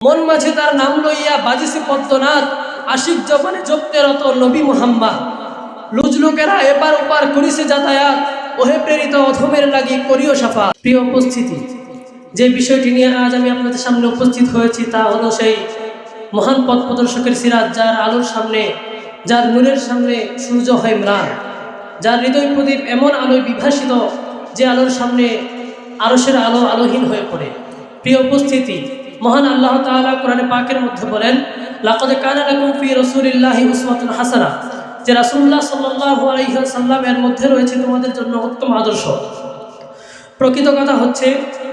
মন মাঝে তার নাম লইয়া বাজিছে পদ্মনাথ। আশিক জবানে জপতে রত নবী মুহাম্মদ। লুজলুকেরা এপার ওপার করিছে যাতায়াত। ওহে প্রেরিত অধমের লাগি করিও সাফা প্রিয় উপস্থিতি, যে বিষয়টি নিয়ে আজ আমি আপনাদের সামনে উপস্থিত হয়েছি তা হলো সেই মহান পথ প্রদর্শকের সিরাজ যার আলোর সামনে, যার নূরের সামনে সূর্য হয় ম্লান। যার হৃদয় প্রদীপ এমন আলোয় বিভাসিত, যে আলোর সামনে আরসের আলো আলোহীন হয়ে পড়ে। প্রিয় উপস্থিতি মহান আল্লাহ তাআলা কোরআনে পাকের মধ্যে বলেন, লাকদ কানা লাকুম ফি রাসূলিল্লাহি উসওয়াতুন হাসানা। যে রাসূলুল্লাহ সাল্লাল্লাহু আলাইহি এর মধ্যে রয়েছে তোমাদের জন্য উত্তম আদর্শ। প্রকৃত কথা হচ্ছে,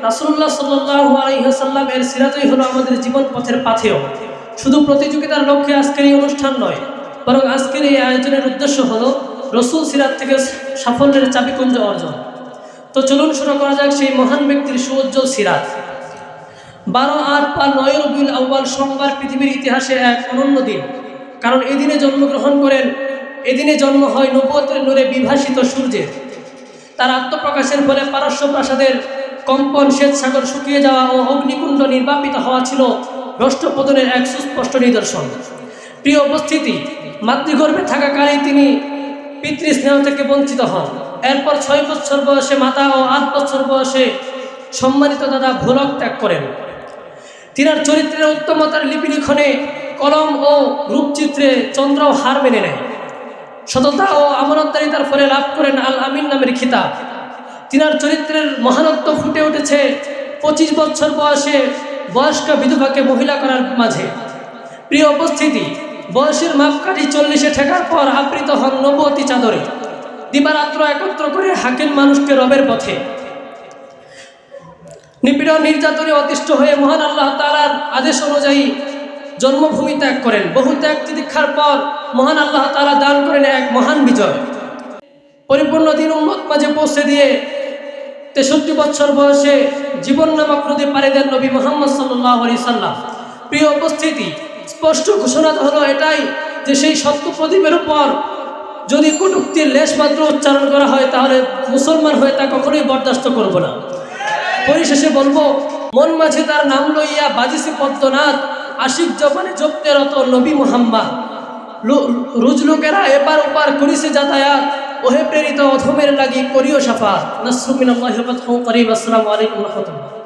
রাসূলুল্লাহ সাল্লাল্লাহু আলাইহি ওয়াসাল্লাম এর সিরাজই হলো আমাদের জীবন পথের পাথেয়। শুধু প্রতিযোগিতার লক্ষ্যে আজকের এই অনুষ্ঠান নয়, বরং আজকের এই আয়োজনের উদ্দেশ্য হলো রসুল সিরাত থেকে সাফল্যের চাবিকুঞ্জ অর্জন। তো চলুন শুরু করা যাক সেই মহান ব্যক্তির সুউজ্জ্বল সিরাত। বারো আট বা নয় রবিউল আউ্বাল সোমবার পৃথিবীর ইতিহাসে এক অনন্য দিন। কারণ এদিনে জন্মগ্রহণ করেন, এদিনে জন্ম হয় নবতের নূরে বিভাসিত সূর্যের। তার আত্মপ্রকাশের ফলে পারস্য প্রাসাদের কম্পন শ্বেতসাগর শুকিয়ে যাওয়া ও অগ্নিকুণ্ড নির্বাপিত হওয়া ছিল রাষ্ট্রপতনের এক সুস্পষ্ট নিদর্শন। প্রিয় উপস্থিতি, মাতৃগর্ভে থাকাকালেই তিনি পিতৃস্নেহ থেকে বঞ্চিত হন। এরপর ছয় বছর বয়সে মাতা ও আট বছর বয়সে সম্মানিত দাদা ভোলক ত্যাগ করেন। তিনার চরিত্রের উত্তমতার লিপি লিখনে কলম ও রূপচিত্রে চন্দ্র হার মেনে নেয়। সততা ও আমানতদারিতার ফলে লাভ করেন আল আমিন নামের খিতাব। তিনার চরিত্রের মহানত্ব ফুটে উঠেছে পঁচিশ বছর বয়সে বয়স্ক বিধবাকে মহিলা করার মাঝে। প্রিয় উপস্থিতি, বয়সের মাপকাঠি চল্লিশে ঠেকার পর আবৃত হন নবতী চাদরে। দিবারাত্র একত্র করে হাকিম মানুষকে রবের পথে। নিপীড়ন নির্যাতনে অতিষ্ঠ হয়ে মহান আল্লাহ তালার আদেশ অনুযায়ী জন্মভূমি ত্যাগ করেন। বহু ত্যাগ তিতিক্ষার পর মহান আল্লাহ তালা দান করেন এক মহান বিজয়। পরিপূর্ণ দিন উম্মত মাঝে পৌঁছে দিয়ে তেষট্টি বছর বয়সে জীবন নামক নদী পাড়ি দেন নবী মোহাম্মদ সাল্লাহ আলি সাল্লাম। প্রিয় উপস্থিতি, স্পষ্ট ঘোষণা হলো এটাই যে সেই সত্য প্রদীপের উপর যদি কটুক্তির লেশ মাত্র উচ্চারণ করা হয়, তাহলে মুসলমান হয়ে তা কখনোই বরদাস্ত করব না। পরিশেষে বলব, মন মাঝে তার নাম লইয়া বাজিছে পদ্মনাথ, আশিক জবানে জপতে রত নবী মোহাম্মা রুজ লোকেরা এপার ওপার করিছে যাতায়াত, ওহে প্রেরিত অধমের লাগি করিও সাফা নসরুমিন আল্লাহ করিম, আসসালামু আলাইকুম রহমতুল্লাহ।